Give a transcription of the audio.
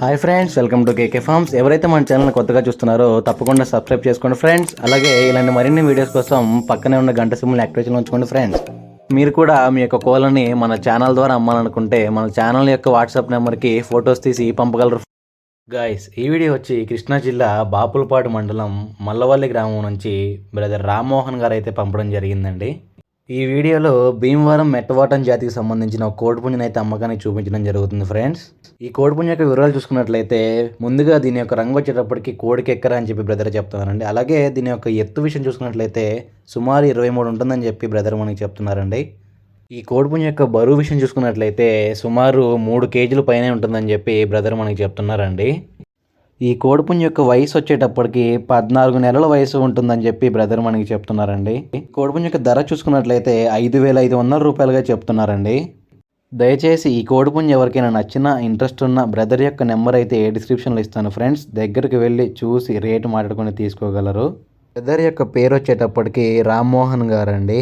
Hi friends welcome to KK farms ఎవరైతే మన channel కొత్తగా చూస్తున్నారో తప్పకుండా సబ్స్క్రైబ్ చేసుకోండి ఫ్రెండ్స్ అలాగే ఇలాంటి మరిన్ని వీడియోస్ కోసం పక్కనే ఉన్న గంట సిమ్ని యాక్టివేషన్ ఉంచుకోండి ఫ్రెండ్స్ మీరు కూడా మీ యొక్క కోలని మన ఛానల్ ద్వారా అమ్మాలనుకుంటే మన ఛానల్ యొక్క వాట్సాప్ నెంబర్కి ఫొటోస్ తీసి పంపగలరు. గాయస్ ఈ వీడియో వచ్చి కృష్ణా జిల్లా బాపులపాడు మండలం మల్లవల్లి గ్రామం నుంచి బ్రదర్ రామ్మోహన్ గారు అయితే పంపడం జరిగిందండి. ఈ వీడియోలో భీమవరం మెట్టవాటం జాతికి సంబంధించిన ఒక కోడిపుంజుని అయితే అమ్మకానికి చూపించడం జరుగుతుంది ఫ్రెండ్స్ ఈ కోడిపుంజు యొక్క వివరాలు చూసుకున్నట్లయితే ముందుగా దీని యొక్క రంగు వచ్చేటప్పటికి కోడికి ఎక్కరా అని చెప్పి బ్రదర్ చెప్తున్నారండి. అలాగే దీని యొక్క ఎత్తు విషయం చూసుకున్నట్లయితే సుమారు ఇరవై మూడు ఉంటుందని చెప్పి బ్రదర్ మనకి చెప్తున్నారండి. ఈ కోడిపుంజు యొక్క బరువు విషయం చూసుకున్నట్లయితే సుమారు మూడు కేజీల పైనే ఉంటుందని చెప్పి బ్రదర్ మనకి చెప్తున్నారండి. ఈ కోడిపుంజు యొక్క వయసు వచ్చేటప్పటికి పద్నాలుగు నెలల వయసు ఉంటుందని చెప్పి బ్రదర్ మనకి చెప్తున్నారండి. ఈ కోడిపుంజు యొక్క ధర చూసుకున్నట్లయితే ఐదు వేల ఐదు వందల రూపాయలుగా చెప్తున్నారండి. దయచేసి ఈ కోడిపుంజు ఎవరికైనా నచ్చిన ఇంట్రెస్ట్ ఉన్న బ్రదర్ యొక్క నెంబర్ అయితే డిస్క్రిప్షన్లో ఇస్తాను ఫ్రెండ్స్. దగ్గరికి వెళ్ళి చూసి రేటు మాట్లాడుకొని తీసుకోగలరు. బ్రదర్ యొక్క పేరు వచ్చేటప్పటికి రామ్మోహన్ గారండి.